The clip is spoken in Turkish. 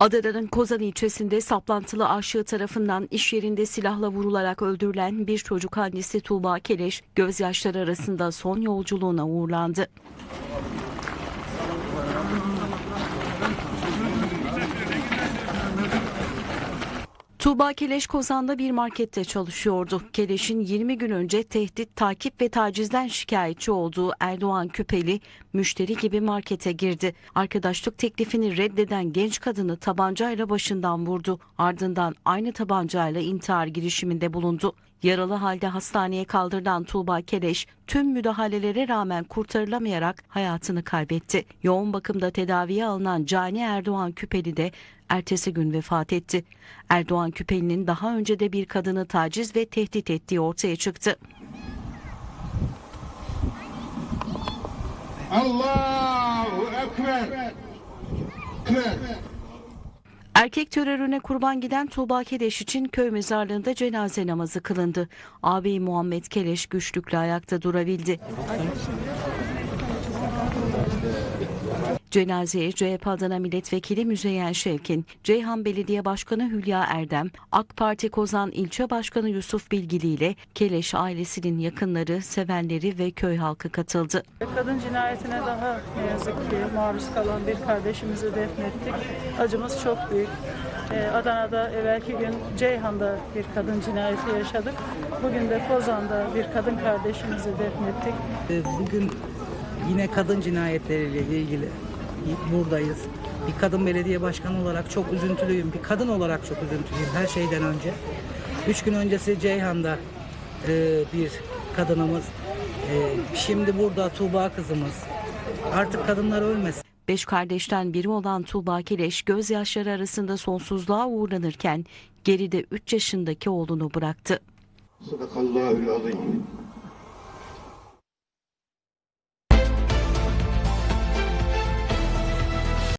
Adana'nın Kozan ilçesinde saplantılı aşığı tarafından iş yerinde silahla vurularak öldürülen bir çocuk annesi Tuğba Keleş gözyaşları arasında son yolculuğuna uğurlandı. Tuğba Keleş Kozan'da bir markette çalışıyordu. Keleş'in 20 gün önce tehdit, takip ve tacizden şikayetçi olduğu Erdoğan Küpeli müşteri gibi markete girdi. Arkadaşlık teklifini reddeden genç kadını tabancayla başından vurdu. Ardından aynı tabancayla intihar girişiminde bulundu. Yaralı halde hastaneye kaldırılan Tuğba Keleş tüm müdahalelere rağmen kurtarılamayarak hayatını kaybetti. Yoğun bakımda tedaviye alınan Cani Erdoğan Küpeli de ertesi gün vefat etti. Erdoğan Küpeli'nin daha önce de bir kadını taciz ve tehdit ettiği ortaya çıktı. Allahu Ekber. Ekber. Erkek terörüne kurban giden Tuğba Keleş için köy mezarlığında cenaze namazı kılındı. Ağabey Muhammed Keleş güçlükle ayakta durabildi. Cenazeye CHP Adana Milletvekili Müzeyyen Şevkin, Ceyhan Belediye Başkanı Hülya Erdem, AK Parti Kozan İlçe Başkanı Yusuf Bilgili ile Keleş ailesinin yakınları, sevenleri ve köy halkı katıldı. Kadın cinayetine daha ne yazık ki maruz kalan bir kardeşimizi defnettik. Acımız çok büyük. Ee, Adana'da evvelki gün Ceyhan'da bir kadın cinayeti yaşadık. Bugün de Kozan'da bir kadın kardeşimizi defnettik. Ee, Bugün yine kadın cinayetleriyle ilgili buradayız. Bir kadın belediye başkanı olarak çok üzüntülüyüm. Bir kadın olarak çok üzüntülüyüm her şeyden önce. Üç gün öncesi Ceyhan'da e, bir kadınımız. e, Şimdi burada Tuğba kızımız. Artık kadınlar ölmesin. Beş kardeşten biri olan Tuğba Keleş gözyaşları arasında sonsuzluğa uğurlanırken geride 3 yaşındaki oğlunu bıraktı. Sadakallahül azim.